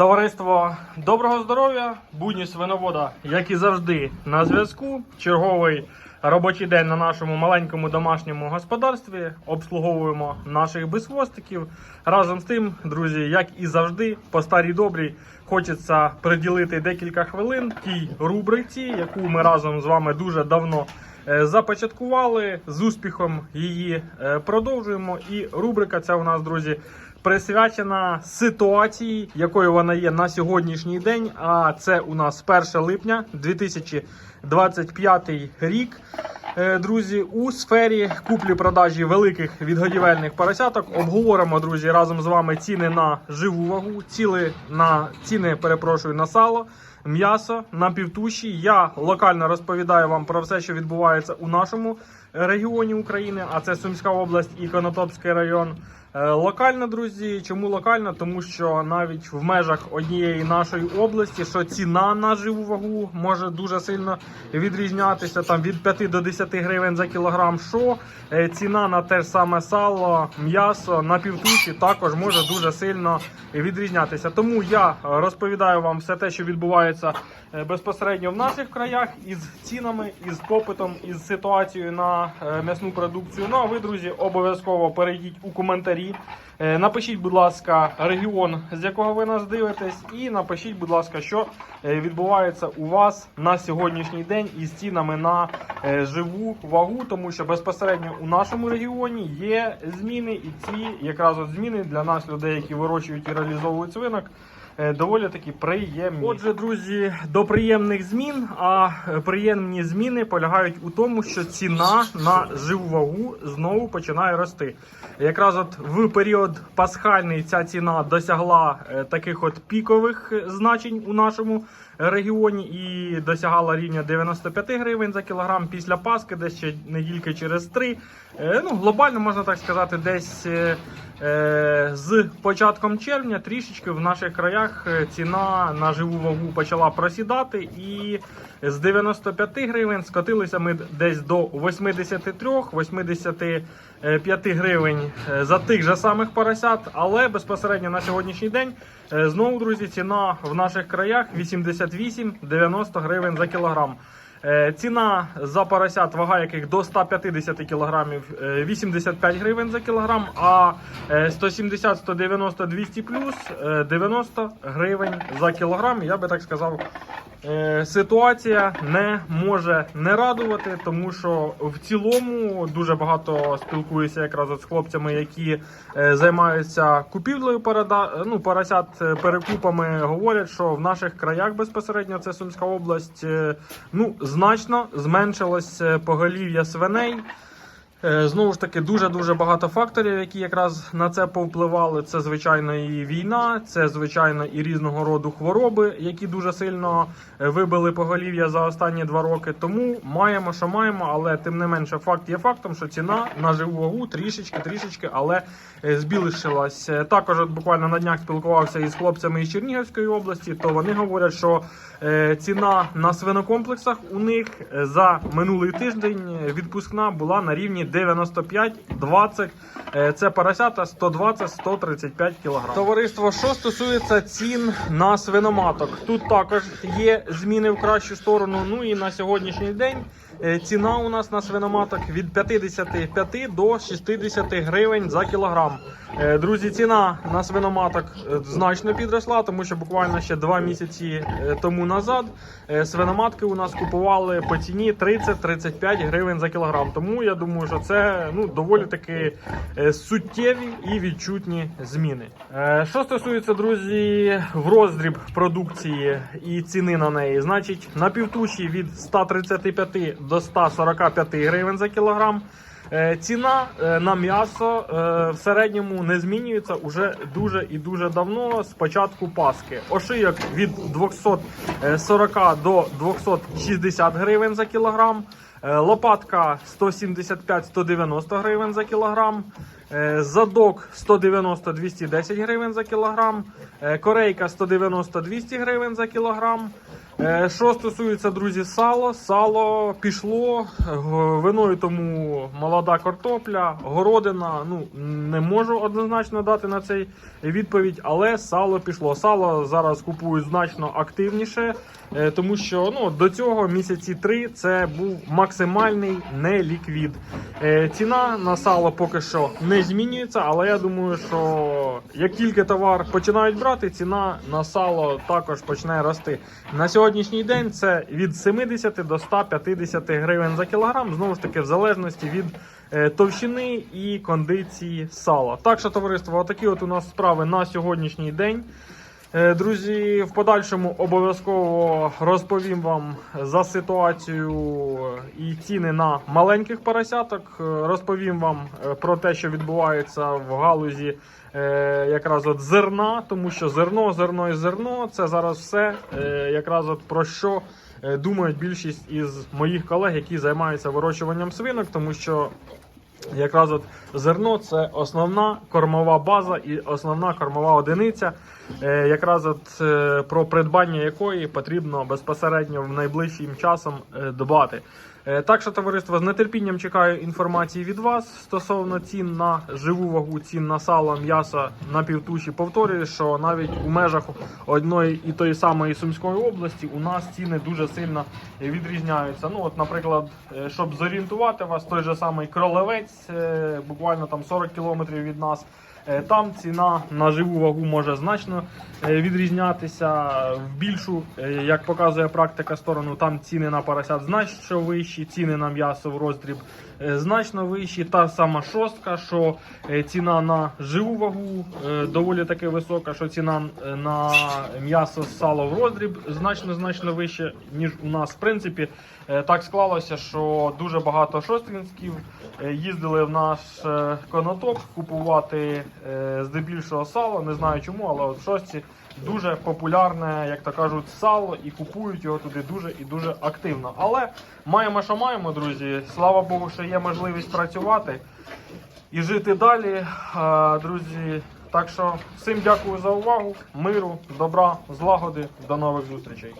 Товариство доброго здоров'я, будні свиновода, як і завжди, на зв'язку. Черговий робочий день на нашому маленькому домашньому господарстві. Обслуговуємо наших безхвостиків. Разом з тим, друзі, як і завжди, по старій добрій, хочеться приділити декілька хвилин тій рубриці, яку ми разом з вами дуже давно е, започаткували. З успіхом її е, продовжуємо. І рубрика ця у нас, друзі, присвячена ситуації, якою вона є на сьогоднішній день. А це у нас 1 липня 2025 рік. Е, Друзі, у сфері куплі-продажі великих відгодівельних поросяток обговоримо, друзі, разом з вами ціни на живу вагу, ціли на ціни, перепрошую, на сало, м'ясо, на півтуші. Я локально розповідаю вам про все, що відбувається у нашому регіоні України, а це Сумська область і Конотопський район. Е, Локально, друзі, чому локально? Тому що навіть в межах однієї нашої області, що ціна на живу вагу може дуже сильно відрізнятися там від 5 до 10 гривень за кілограм. Що е, ціна на те ж саме сало, м'ясо на півтуші також може дуже сильно відрізнятися. Тому я розповідаю вам все те, що відбувається е, безпосередньо в наших краях із цінами, із попитом, із ситуацією на е, м'ясну продукцію. Ну а ви, друзі, обов'язково перейдіть у коментарі. Е, Напишіть, будь ласка, регіон, з якого ви нас дивитесь, і напишіть, будь ласка, що е, відбувається у вас на сьогоднішній день із цінами на живу вагу, тому що безпосередньо у нашому регіоні є зміни, і ці якраз от зміни для нас, людей, які вирощують і реалізовують свинок. Е, Доволі таки приємні. Отже, друзі, до приємних змін. А е, приємні зміни полягають у тому, що ціна на живу вагу знову починає рости. Якраз от в період пасхальний ця ціна досягла е, таких от пікових значень у нашому регіоні і досягала рівня 95 гривень за кілограм після Пасхи, десь ще недільки через три. Е, Ну, глобально можна так сказати, десь е, е, з початком червня трішечки в наших краях ціна на живу вагу почала просідати, і з 95 гривень скотилися ми десь до 83-85 гривень е, за тих же самих поросят. Але безпосередньо на сьогоднішній день е, знову, друзі, ціна в наших краях 88-90 гривень за кілограм. Е, Ціна за поросят, вага яких до 150 кілограмів, е, 85 гривень за кілограм, а е, 170, 190, 200 плюс е, 90 гривень за кілограм. Я би так сказав, е, ситуація не може не радувати, тому що в цілому дуже багато спілкуюся якраз з хлопцями, які е, займаються купівлею порода, ну, поросят е, перекупами. Говорять, що в наших краях безпосередньо це Сумська область. е, Ну, значно зменшилось е, поголів'я свиней. Е, Знову ж таки, дуже дуже багато факторів, які якраз на це повпливали. Це звичайно і війна, це звичайно і різного роду хвороби, які дуже сильно е, вибили поголів'я за останні два роки. Тому маємо, що маємо, але тим не менше, факт є фактом, що ціна на живу вагу трішечки, трішечки, але е, збільшилась. Також от буквально на днях спілкувався із хлопцями із Чернігівської області. То вони говорять, що ціна на свинокомплексах у них за минулий тиждень відпускна була на рівні 95-20. Е, Це поросята 120-135 кг. Товариство, що стосується цін на свиноматок, тут також є зміни в кращу сторону. Ну і на сьогоднішній день е, ціна у нас на свиноматок від 55 до 60 гривень за кілограм. Е, Друзі, ціна на свиноматок значно підросла, тому що буквально ще два місяці тому назад свиноматки у нас купували по ціні 30-35 гривень за кілограм. Тому я думаю, що це ну доволі таки е, суттєві і відчутні зміни. Е, Що стосується, друзі, в роздріб продукції і ціни на неї, значить на півтуші від 135 до 145 гривень за кілограм. Е, Ціна на м'ясо в середньому не змінюється уже дуже і дуже давно з початку Паски. Ошийок від 240 до 260 гривень за кілограм. Е, Лопатка 175-190 гривень за кілограм. Е, Задок 190-210 гривень за кілограм. Е, Корейка 190-200 гривень за кілограм. Е, Що стосується, друзі, сало, сало пішло, виною тому молода картопля, городина. Ну не можу однозначно дати на цей відповідь, але сало пішло. Сало зараз купують значно активніше, е, тому що ну до цього місяці три це був максимальний неліквід. Е, Ціна на сало поки що не змінюється, але я думаю, що як тільки товар починають брати, ціна на сало також почне рости. На сьогоднішній день це від 70 до 150 гривень за кілограм, знову ж таки, в залежності від е, товщини і кондиції сала. Так що, товариство, отакі от у нас справи на сьогоднішній день. Е, Друзі, в подальшому обов'язково розповім вам за ситуацію і ціни на маленьких поросяток. Е, Розповім вам е, про те, що відбувається в галузі е, якраз от зерна, тому що зерно, зерно і зерно це зараз все е, якраз от про що е, думають більшість із моїх колег, які займаються вирощуванням свинок, тому що Якраз от зерно це основна кормова база і основна кормова одиниця, е, якраз от е, про придбання якої потрібно безпосередньо в найближчим часом е, дбати. Е, Так що, товариство, з нетерпінням чекаю інформації від вас стосовно цін на живу вагу, цін на сало, м'ясо на півтуші. Повторюю, що навіть у межах одної і тої самої Сумської області у нас ціни дуже сильно відрізняються. Ну, от, наприклад, е, щоб зорієнтувати вас, той же самий кролевець, е, буквально там 40 кілометрів від нас. Е, Там ціна на живу вагу може значно е, відрізнятися в більшу, е, як показує практика сторону. Там ціни на поросят значно вищі, ціни на м'ясо в роздріб значно вищі. Та сама шостка, що е, ціна на живу вагу е, доволі таки висока, що ціна е, на м'ясо сало в роздріб значно значно вище, ніж у нас. В принципі, е, так склалося, що дуже багато шосткінськів е, їздили в наш е, конотоп купувати е, здебільшого сало. Не знаю чому, але от шостці дуже популярне, як то кажуть, сало, і купують його туди дуже і дуже активно. Але маємо, що маємо, друзі. Слава Богу, що є можливість працювати і жити далі. Друзі, так що всім дякую за увагу, миру, добра, злагоди. До нових зустрічей.